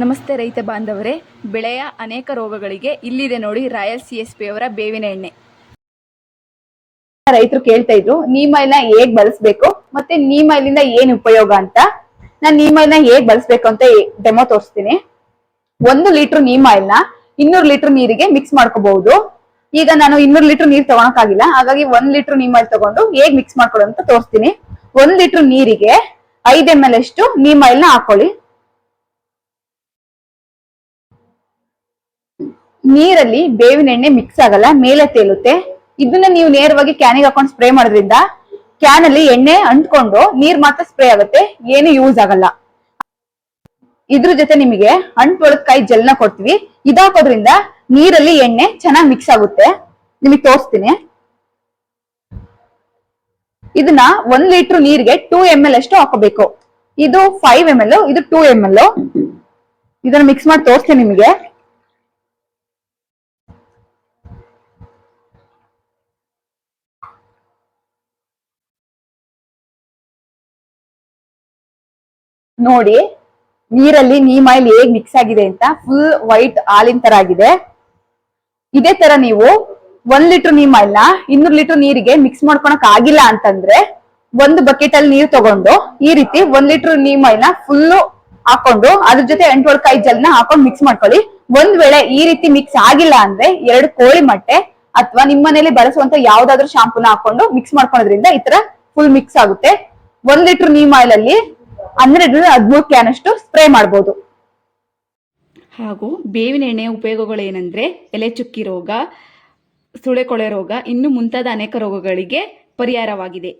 ನಮಸ್ತೆ ರೈತ ಬಾಂಧವರೇ. ಬೆಳೆಯ ಅನೇಕ ರೋಗಗಳಿಗೆ ಇಲ್ಲಿದೆ ನೋಡಿ ರಾಯಲ್ ಸಿ ಎಸ್ ಪಿ ಅವರ ಬೇವಿನ ಎಣ್ಣೆ. ರೈತರು ಕೇಳ್ತಾ ಇದ್ರು, ನೀಮ್ ಆಯಿಲ್ನ ಹೇಗ್ ಬಳಸ್ಬೇಕು ಮತ್ತೆ ನೀಮ್ ಆಯಿಲ್ ಇಂದ ಏನ್ ಉಪಯೋಗ ಅಂತ. ನಾನ್ ನೀಮ್ ಆಯಿಲ್ನ ಹೇಗ್ ಬಳಸ್ಬೇಕು ಅಂತ ಡೆಮೋ ತೋರಿಸ್ತೀನಿ. ಒಂದು ಲೀಟರ್ ನೀಮ್ ಆಯಿಲ್ನ ಇನ್ನೂರು ಲೀಟರ್ ನೀರಿಗೆ ಮಿಕ್ಸ್ ಮಾಡ್ಕೋಬಹುದು. ಈಗ ನಾನು ಇನ್ನೂರು ಲೀಟರ್ ನೀರ್ ಆಗಿಲ್ಲ ಹಾಗಾಗಿ ಒಂದ್ ಲೀಟರ್ ನೀಮೈಲ್ ತಗೊಂಡು ಹೇಗ್ ಮಿಕ್ಸ್ ಮಾಡ್ಕೊಳ್ಳೋ ಅಂತ ತೋರಿಸ್ತೀನಿ. ಒಂದ್ ಲೀಟರ್ ನೀರಿಗೆ ಐದ್ ಎಂ ಎಲ್ ಅಷ್ಟು ನೀಮ್ ಆಯಿಲ್ನ ಹಾಕೊಳ್ಳಿ. ನೀರಲ್ಲಿ ಬೇವಿನ ಎಣ್ಣೆ ಮಿಕ್ಸ್ ಆಗಲ್ಲ, ಮೇಲೆ ತೇಲುತ್ತೆ. ಇದನ್ನ ನೀವು ನೇರವಾಗಿ ಕ್ಯಾನಿಗೆ ಹಾಕೊಂಡು ಸ್ಪ್ರೇ ಮಾಡೋದ್ರಿಂದ ಕ್ಯಾನ್ ಅಲ್ಲಿ ಎಣ್ಣೆ ಅಂಟ್ಕೊಂಡು ನೀರ್ ಮಾತ್ರ ಸ್ಪ್ರೇ ಆಗುತ್ತೆ, ಏನು ಯೂಸ್ ಆಗಲ್ಲ. ಇದ್ರ ಜೊತೆ ನಿಮಗೆ ಅಂಟ್ಕೊಳಕಾಯಿ ಜೆಲ್ನ ಕೊಡ್ತೀವಿ. ಇದಾಕೋದ್ರಿಂದ ನೀರಲ್ಲಿ ಎಣ್ಣೆ ಚೆನ್ನಾಗಿ ಮಿಕ್ಸ್ ಆಗುತ್ತೆ. ನಿಮಗೆ ತೋರಿಸ್ತೀನಿ. ಇದನ್ನ ಒಂದ್ ಲೀಟರ್ ನೀರಿಗೆ ಟೂ ಎಂ ಎಲ್ ಅಷ್ಟು ಹಾಕೋಬೇಕು. ಇದು ಫೈವ್ ಎಂ ಎಲ್ ಇದು ಟೂ ಎಂ ಎಲ್ ಇದನ್ನ ಮಿಕ್ಸ್ ಮಾಡಿ ತೋರಿಸ್ತೀನಿ ನಿಮಗೆ. ನೋಡಿ, ನೀರಲ್ಲಿ ನೀಮ್ ಆಯಿಲ್ ಹೇಗ್ ಮಿಕ್ಸ್ ಆಗಿದೆ ಅಂತ ಫುಲ್ ವೈಟ್ ಹಾಲಿನ ತರ ಆಗಿದೆ. ಇದೇ ತರ ನೀವು ಒಂದ್ ಲೀಟರ್ ನೀಮ್ ಆಯಿಲ್ನ ಇನ್ನೂರು ಲೀಟರ್ ನೀರಿಗೆ ಮಿಕ್ಸ್ ಮಾಡ್ಕೊಳಕ್ ಆಗಿಲ್ಲ ಅಂತಂದ್ರೆ ಒಂದು ಬಕೆಟ್ ಅಲ್ಲಿ ನೀರು ತಗೊಂಡು ಈ ರೀತಿ ಒಂದ್ ಲೀಟರ್ ನೀಮ್ ಆಯಿಲ್ನ ಫುಲ್ ಹಾಕೊಂಡು ಅದ್ರ ಜೊತೆ ಎಂಟೊಳಕಾಯಿ ಜಲ್ನ ಹಾಕೊಂಡು ಮಿಕ್ಸ್ ಮಾಡ್ಕೊಳ್ಳಿ. ಒಂದ್ ವೇಳೆ ಈ ರೀತಿ ಮಿಕ್ಸ್ ಆಗಿಲ್ಲ ಅಂದ್ರೆ ಎರಡು ಕೋಳಿ ಮೊಟ್ಟೆ ಅಥವಾ ನಿಮ್ಮ ಮನೇಲಿ ಬಳಸುವಂತ ಯಾವ್ದಾದ್ರು ಶಾಂಪೂನ ಹಾಕೊಂಡು ಮಿಕ್ಸ್ ಮಾಡ್ಕೊಳೋದ್ರಿಂದ ಈ ತರ ಫುಲ್ ಮಿಕ್ಸ್ ಆಗುತ್ತೆ. ಒಂದ್ ಲೀಟರ್ ನೀಮ್ ಆಯಿಲ್ ಅಲ್ಲಿ ಹನ್ನೆರಡರಿಂದ ಹದಿಮೂರು ಕ್ಯಾನ್ ಅಷ್ಟು ಸ್ಪ್ರೇ ಮಾಡಬಹುದು ಹಾಗೂ ಬೇವಿನ ಎಣ್ಣೆಯ ಉಪಯೋಗಗಳೇನೆಂದರೆ ಎಲೆ ಚುಕ್ಕಿ ರೋಗ ಸುಳೆಕೊಳೆ ರೋಗ, ಇನ್ನು ಮುಂತಾದ ಅನೇಕ ರೋಗಗಳಿಗೆ ಪರಿಹಾರವಾಗಿದೆ.